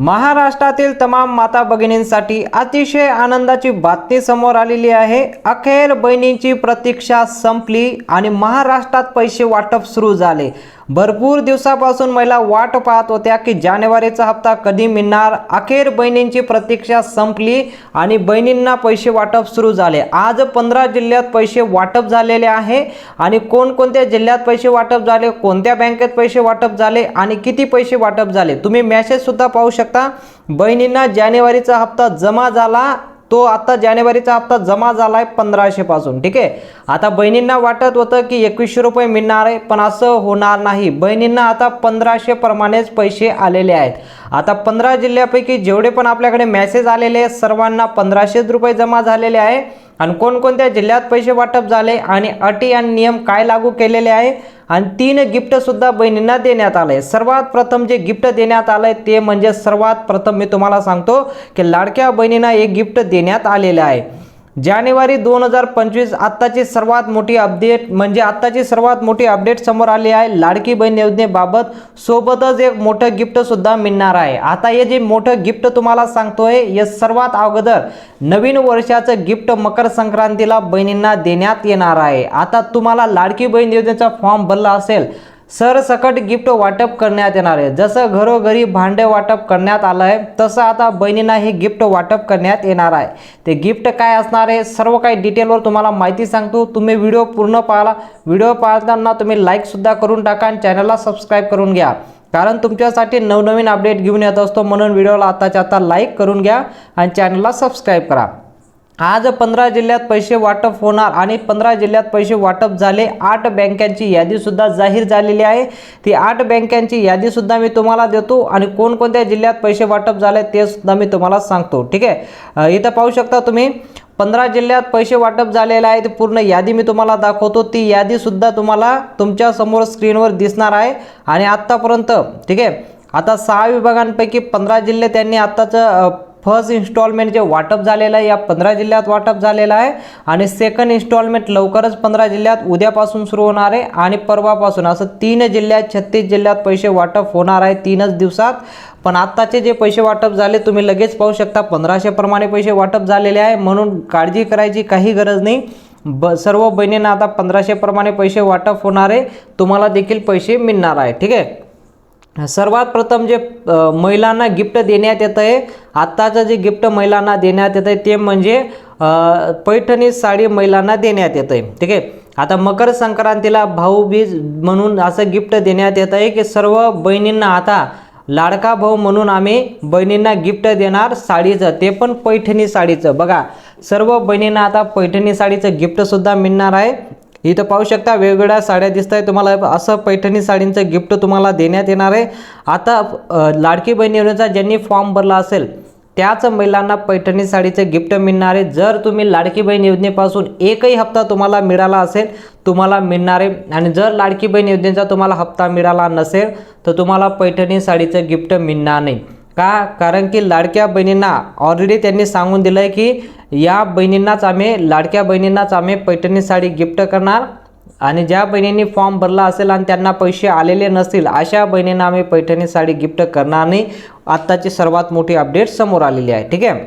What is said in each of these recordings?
महाराष्ट्रातील तमाम माता भगिनींसाठी अतिशय आनंदाची बातमी समोर आलेली आहे. अखेर बहिणींची प्रतीक्षा संपली आणि महाराष्ट्रात पैसे वाटप सुरू झाले. भरपूर दिवसापासून महिला वाट पाहत होत्या की जानेवारीचा हप्ता कधी मिळणार? अखेर बहिणींची प्रतीक्षा संपली आणि बहिणींना पैसे वाटप सुरू झाले. आज पंधरा जिल्ह्यात पैसे वाटप झालेले आहे आणि कोणकोणत्या जिल्ह्यात पैसे वाटप झाले कोणत्या बँकेत पैसे वाटप झाले आणि किती पैसे वाटप झाले? तुम्ही मॅसेजसुद्धा पाहू शकता. बहिणींना जानेवारीचा हप्ता जमा झाला तो आता जानेवारीचा हप्ता जमा झाला आहे पंधराशे पासून ठीक आहे? आता बहिणींना वाटत होतं की एकवीसशे रुपये मिळणार आहे पण असं होणार नाही. बहिणींना आता पंधराशे प्रमाणेच पैसे आलेले आहेत. आता पंधरा जिल्ह्यापैकी जेवढे पण आपल्याकडे मेसेज आलेले आहेत सर्वांना पंधराशेच रुपये जमा झालेले आहे. आणि कोणकोणत्या जिल्ह्यात पैसे वाटप झाले आणि अटी आणि नियम काय लागू केलेले आहे आणि तीन गिफ्टसुद्धा बहिणींना देण्यात आलं आहे सर्वात प्रथम जे गिफ्ट देण्यात आलं आहे ते म्हणजे सर्वात प्रथम मी तुम्हाला सांगतो की लाडक्या बहिणींना एक गिफ्ट देण्यात आलेलं आहे. जानेवारी दोन हजार पंचवीस आत्ताची सर्वात मोठी अपडेट म्हणजे आत्ताची सर्वात मोठी अपडेट समोर आली आहे. लाडकी बहीण योजनेबाबत सोबतच एक मोठं गिफ्टसुद्धा मिळणार आहे. आता हे जे मोठं गिफ्ट तुम्हाला सांगतोय हे सर्वात अगोदर नवीन वर्षाचं गिफ्ट मकर संक्रांतीला बहिणींना देण्यात येणार आहे. आता तुम्हाला लाडकी बहीण योजनेचा फॉर्म भरला असेल सरसकट गिफ्ट वाटप करण्यात येणार आहे. जसं घरोघरी भांडे वाटप करण्यात आलं आहे तसं आता बहिणींना हे गिफ्ट वाटप करण्यात येणार आहे. ते गिफ्ट काय असणार आहे सर्व काही डिटेलवर तुम्हाला माहिती सांगतो. तुम्ही व्हिडिओ पूर्ण पाहिला व्हिडिओ पाहताना तुम्ही लाईकसुद्धा करून टाका आणि चॅनलला सबस्क्राईब करून घ्या. कारण तुमच्यासाठी नवनवीन अपडेट घेऊन येत असतो म्हणून व्हिडिओला आत्ताच्या आता लाईक करून घ्या आणि चॅनलला सबस्क्राईब करा. आज पंधरा जिल्ह्यात पैसे वाटप होणार आणि पंधरा जिल्ह्यात पैसे वाटप झाले. आठ बँकांची यादीसुद्धा जाहीर झालेली आहे. ती आठ बँकांची यादीसुद्धा मी तुम्हाला देतो आणि कोणकोणत्या जिल्ह्यात पैसे वाटप झाले ते सुद्धा मी तुम्हाला सांगतो. ठीक आहे? इथं पाहू शकता तुम्ही पंधरा जिल्ह्यात पैसे वाटप झालेले आहे ती पूर्ण यादी मी तुम्हाला दाखवतो. ती यादीसुद्धा तुम्हाला तुमच्यासमोर स्क्रीनवर दिसणार आहे आणि आत्तापर्यंत ठीक आहे? आता सहा विभागांपैकी पंधरा जिल्हे त्यांनी आत्ताचं फर्स्ट इन्स्टॉलमेंट जे वाटप झालेलं आहे या पंधरा जिल्ह्यात वाटप झालेलं आहे आणि सेकंड इन्स्टॉलमेंट लवकरच पंधरा जिल्ह्यात उद्यापासून सुरू होणार आहे आणि परवापासून असं तीन जिल्ह्यात छत्तीस जिल्ह्यात पैसे वाटप होणार आहे तीनच दिवसात. पण आत्ताचे जे पैसे वाटप झाले तुम्ही लगेच पाहू शकता पंधराशेप्रमाणे पैसे वाटप झालेले आहे. म्हणून काळजी करायची काही गरज नाही. ब सर्व बहिणींना आता पंधराशेप्रमाणे पैसे वाटप होणार आहे. तुम्हाला देखील पैसे मिळणार आहे. ठीक आहे? सर्वात प्रथम जे महिलांना गिफ्ट देण्यात येतं आहे आत्ताचं जे गिफ्ट महिलांना देण्यात येतं आहे ते म्हणजे पैठणी साडी महिलांना देण्यात येतं आहे. ठीक आहे? आता मकर संक्रांतीला भाऊबीज म्हणून असं गिफ्ट देण्यात येतं आहे की सर्व बहिणींना आता लाडका भाऊ म्हणून आम्ही बहिणींना गिफ्ट देणार साडीचं ते पण पैठणी साडीचं. बघा सर्व बहिणींना आता पैठणी साडीचं गिफ्टसुद्धा मिळणार आहे. इथं पाहू शकता वेगवेगळ्या साड्या दिसत आहे तुम्हाला असं पैठणी साडींचं गिफ्ट तुम्हाला देण्यात येणार आहे. आता लाडकी बहीण योजनेचा ज्यांनी फॉर्म भरला असेल त्याच महिलांना पैठणी साडीचं गिफ्ट मिळणार आहे. जर तुम्ही लाडकी बहीण योजनेपासून एकही हप्ता तुम्हाला मिळाला असेल तुम्हाला मिळणार आहे. आणि जर लाडकी बहीण योजनेचा तुम्हाला हप्ता मिळाला नसेल तर तुम्हाला पैठणी साडीचं गिफ्ट मिळणार नाही. का? कारण की लाडक्या बहिणींना ऑलरेडी त्यांनी सांगून दिलं आहे की या बहिणींनाच आम्ही लाडक्या बहिणींनाच आम्ही पैठणी साडी गिफ्ट करणार. आणि ज्या बहिणींनी फॉर्म भरला असेल आणि त्यांना पैसे आलेले नसतील अशा बहिणींना आम्ही पैठणी साडी गिफ्ट करणार नाही. आत्ताची सर्वात मोठी अपडेट समोर आलेली आहे ठीक आहे?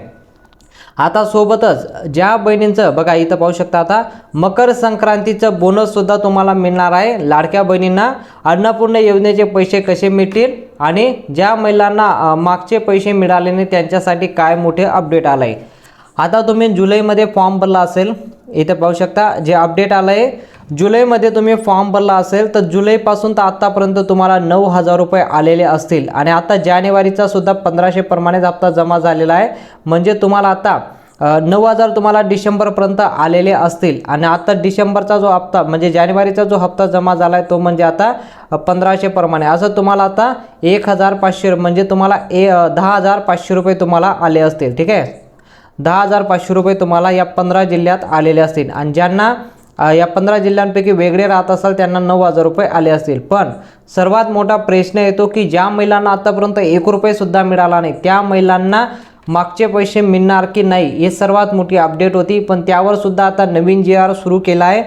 आता सोबतच ज्या बहिणींचं बघा इथं पाहू शकता आता मकर संक्रांतीचं बोनससुद्धा तुम्हाला मिळणार आहे लाडक्या बहिणींना. अन्नपूर्ण योजनेचे पैसे कसे मिळतील आणि ज्या महिलांना मागचे पैसे मिळाले नाही त्यांच्यासाठी काय मोठे अपडेट आलं आहे आता तुम्ही जुलैमध्ये फॉर्म भरला असेल इथे पाहू शकता जे अपडेट आलं आहे जुलैमध्ये तुम्ही फॉर्म भरला असेल तर जुलैपासून तर आत्तापर्यंत तुम्हाला नऊ हजार रुपये आलेले असतील. आणि आता जानेवारीचा सुद्धा पंधराशे प्रमाणेच हप्ता जमा झालेला आहे. म्हणजे तुम्हाला आता नऊ हजार तुम्हाला डिसेंबरपर्यंत आलेले असतील. आणि आता डिसेंबरचा जो हप्ता म्हणजे जानेवारीचा जो हप्ता जमा झाला आहे तो म्हणजे आता पंधराशे प्रमाणे. असं तुम्हाला आता एक हजार पाचशे म्हणजे तुम्हाला ए दहा हजार पाचशे रुपये तुम्हाला आले असतील. ठीक आहे? दहा हजार पाचशे रुपये तुम्हाला या पंधरा जिल्ह्यात आलेले असतील. आणि ज्यांना या पंधरा जिल्ह्यांपैकी वेगळे राहत असाल त्यांना नऊ हजार रुपये आले असतील. पण सर्वात मोठा प्रश्न येतो की ज्या महिलांना आतापर्यंत एक रुपयेसुद्धा मिळाला नाही त्या महिलांना मागचे पैसे मिळणार की नाही हे सर्वात मोठी अपडेट होती. पण त्यावर सुद्धा आता नवीन जी आर सुरू केला आहे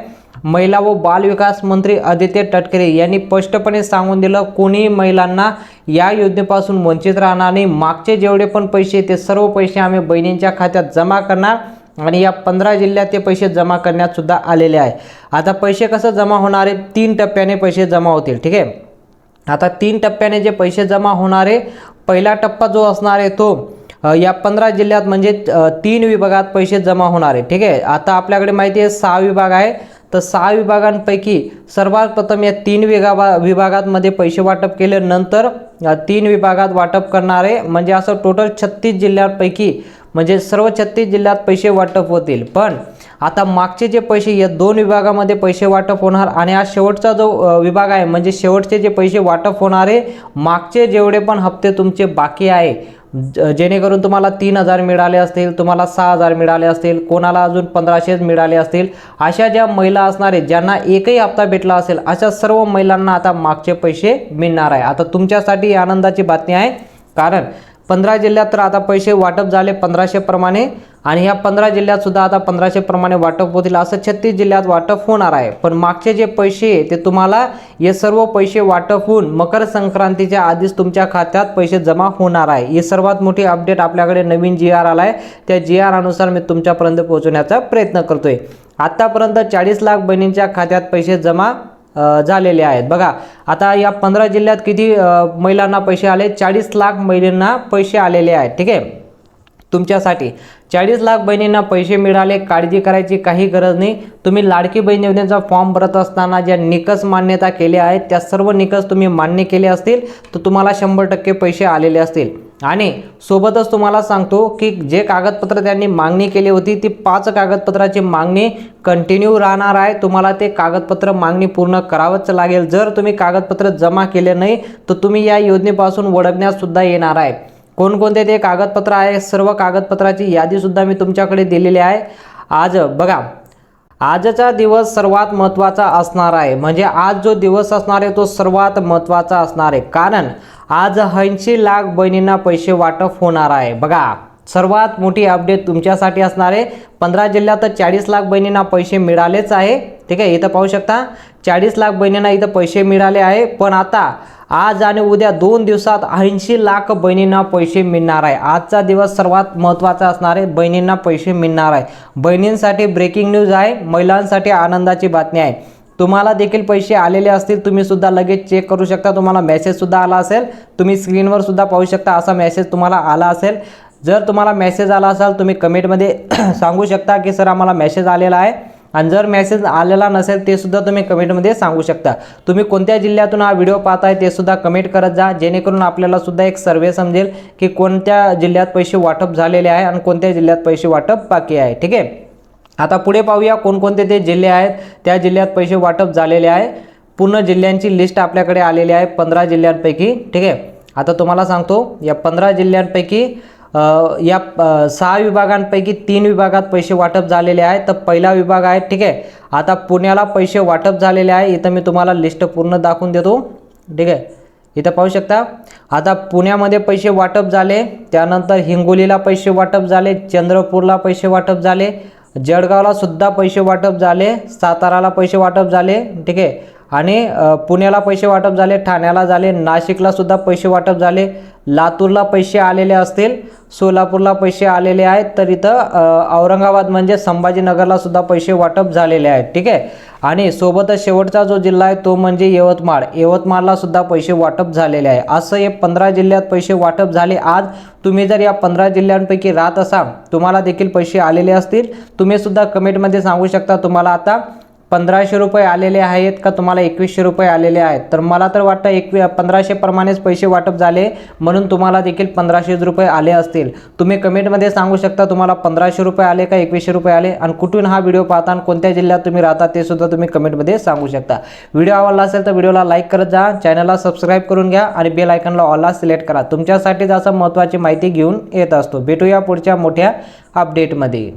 महिला व बालविकास मंत्री आदित्य तटकरे यांनी स्पष्टपणे सांगून दिलं कोणीही महिलांना या योजनेपासून वंचित राहणार नाही. मागचे जेवढे पण पैसे ते सर्व पैसे आम्ही बहिणींच्या खात्यात जमा करणार आणि या पंधरा जिल्ह्यात ते पैसे जमा करण्यात सुद्धा आलेले आहे. आता पैसे कसं जमा होणार आहे तीन टप्प्याने पैसे जमा होतील ठीक आहे? आता तीन टप्प्याने जे पैसे जमा होणारे पहिला टप्पा जो असणार आहे तो या पंधरा जिल्ह्यात म्हणजे तीन विभागात पैसे जमा होणार आहे ठीक आहे? आता आपल्याकडे माहिती आहे सहा विभाग आहे. तर सहा विभागांपैकी सर्वात प्रथम या तीन विभागा विभागांमध्ये पैसे वाटप केले. नंतर तीन विभागात वाटप करणारे म्हणजे असं टोटल छत्तीस जिल्ह्यांपैकी म्हणजे सर्व छत्तीस जिल्ह्यात पैसे वाटप होतील. पण आता मागचे जे पैसे या दोन विभागामध्ये पैसे वाटप होणार आणि हा शेवटचा जो विभाग आहे म्हणजे शेवटचे जे पैसे वाटप होणारे मागचे जेवढे पण हप्ते तुमचे बाकी आहे जेणेकरून तुम्हाला तीन हजार मिळाले असतील तुम्हाला सहा हजार मिळाले असतील कोणाला अजून पंधराशेच मिळाले असतील अशा ज्या महिला असणार आहेत ज्यांना एकही हप्ता भेटला असेल अशा सर्व महिलांना आता मागचे पैसे मिळणार आहे. आता तुमच्यासाठी आनंदाची बातमी आहे. कारण पंधरा जिल्ह्यात तर आता पैसे वाटप झाले पंधराशेप्रमाणे आणि ह्या पंधरा जिल्ह्यातसुद्धा आता पंधराशेप्रमाणे वाटप होतील असं छत्तीस जिल्ह्यात वाटप होणार आहे. पण मागचे जे पैसे आहे ते तुम्हाला हे सर्व पैसे वाटप होऊन मकर संक्रांतीच्या आधीच तुमच्या खात्यात पैसे जमा होणार आहे. ही सर्वात मोठी अपडेट आपल्याकडे नवीन जी आर आला आहे त्या जी आर अनुसार मी तुमच्यापर्यंत पोहोचवण्याचा प्रयत्न करतोय. आत्तापर्यंत चाळीस लाख बहिणींच्या खात्यात पैसे जमा झालेले आहेत. बघा आता या पंधरा जिल्ह्यात किती महिलांना पैसे आले? चाळीस लाख महिलांना पैसे आलेले आहेत ठीक आहे? तुमच्यासाठी चाळीस लाख बहिणींना पैसे मिळाले काळजी करायची काही गरज नाही. तुम्ही लाडकी बहीण योजनेचा फॉर्म भरत असताना ज्या निकष मान्यता केल्या आहेत त्या सर्व निकष तुम्ही मान्य केले असतील तर तुम्हाला शंभर टक्के पैसे आलेले असतील. आणि सोबतच तुम्हाला सांगतो की जे कागदपत्र त्यांनी मागणी केली होती ती पाच कागदपत्राची मागणी कंटिन्यू राहणार आहे. तुम्हाला ते कागदपत्र मागणी पूर्ण करावंच लागेल. जर तुम्ही कागदपत्र जमा केले नाही तर तुम्ही या योजनेपासून वळगण्यास येणार आहे. कोणकोणते ते कागदपत्र आहे सर्व कागदपत्राची यादीसुद्धा मी तुमच्याकडे दिलेली आहे. आज बघा आजचा दिवस सर्वात महत्त्वाचा असणार आहे. म्हणजे आज जो दिवस असणार आहे तो सर्वात महत्त्वाचा असणार आहे. कारण आज ऐंशी लाख बहिणींना पैसे वाटप होणार आहे. बघा सर्वात मोठी अपडेट तुमच्यासाठी असणार आहे. पंधरा जिल्ह्यात चाळीस लाख बहिणींना पैसे मिळालेच आहे. ठीक आहे इथं पाहू शकता. चाळीस लाख बहिणींना इथं पैसे मिळाले आहे. पण आता आज आणि उद्या दोन दिवसात ऐंशी लाख बहिणींना पैसे मिळणार आहे. आजचा दिवस सर्वात महत्त्वाचा असणार आहे. बहिणींना पैसे मिळणार आहे. बहिणींसाठी ब्रेकिंग न्यूज आहे. महिलांसाठी आनंदाची बातमी आहे. तुम्हाला देखील पैसे आलेले असतील तुम्ही सुद्धा लगेच चेक करू शकता. तुम्हाला मेसेजसुद्धा आला असेल. तुम्ही स्क्रीनवर सुद्धा पाहू शकता असा मेसेज तुम्हाला आला असेल. जर तुम्हाला मेसेज आला असाल तुम्ही कमेंटमध्ये सांगू शकता की सर आम्हाला मेसेज आलेला आहे. आणि जर मेसेज आलेला नसेल ते सुद्धा तुम्ही कमेंटमध्ये सांगू शकता. तुम्ही कोणत्या जिल्ह्यातून हा व्हिडिओ पाहताय ते सुद्धा कमेंट करत जा. जेणेकरून आपल्याला सुद्धा एक सर्वे समजेल की कोणत्या जिल्ह्यात पैसे वाटप झालेले आहे आणि कोणत्या जिल्ह्यात पैसे वाटप बाकी आहे. ठीक आहे? आता पुढे पाहूया कोणकोणते ते जिल्हे आहेत. त्या जिल्ह्यात पैसे वाटप झालेले आहे. पूर्ण जिल्ह्यांची लिस्ट आपल्याकडे आलेली आहे पंधरा जिल्ह्यांपैकी ठीक आहे? आता तुम्हाला सांगतो या पंधरा जिल्ह्यांपैकी या सहा विभागांपैकी तीन विभागात पैसे वाटप झालेले आहे तर पहिला विभाग आहे ठीक आहे? आता पुण्याला पैसे वाटप झालेले आहे. इथं मी तुम्हाला लिस्ट पूर्ण दाखवून देतो ठीक आहे? इथं पाहू शकता. आता पुण्यामध्ये पैसे वाटप झाले त्यानंतर हिंगोलीला पैसे वाटप झाले चंद्रपूरला पैसे वाटप झाले जळगावला सुद्धा पैसे वाटप झाले साताराला पैसे वाटप झाले ठीक आहे. आणि पुण्याला पैसे वाटप झाले ठाण्याला झाले नाशिकला सुद्धा पैसे वाटप झाले लातूरला पैसे आलेले असतील सोलापूरला पैसे आलेले आहेत तर इथं औरंगाबाद म्हणजे संभाजीनगरला सुद्धा पैसे वाटप झालेले आहेत ठीक आहे. आणि सोबतच शेवटचा जो जिल्हा आहे तो म्हणजे यवतमाळ. यवतमाळला सुद्धा पैसे वाटप झालेले आहे. असं हे पंधरा जिल्ह्यात पैसे वाटप झाले. आज तुम्ही जर या पंधरा जिल्ह्यांपैकी राहत असाल तुम्हाला देखील पैसे आलेले असतील. तुम्ही सुद्धा कमेंटमध्ये सांगू शकता तुम्हाला आता. पंधराशे रुपये आलेले आहेत का तुम्हाला एकवीसशे रुपये आलेले आहेत? तर मला तर वाटतं एकवी पंधराशे प्रमाणेच पैसे वाटप झाले म्हणून तुम्हाला देखील पंधराशे रुपये आले असतील. तुम्ही कमेंटमध्ये सांगू शकता तुम्हाला पंधराशे रुपये आले का एकवीसशे रुपये आले आणि कुठून हा व्हिडिओ पाहता आणि कोणत्या जिल्ह्यात तुम्ही राहता ते सुद्धा तुम्ही कमेंटमध्ये सांगू शकता. व्हिडिओ आवडला असेल तर व्हिडिओला लाईक करत जा चॅनलला सबस्क्राईब करून घ्या आणि बेल आयकनला ऑलला सिलेक्ट करा. तुमच्यासाठीच असं महत्त्वाची माहिती घेऊन येत असतो. भेटूया पुढच्या मोठ्या अपडेटमध्ये.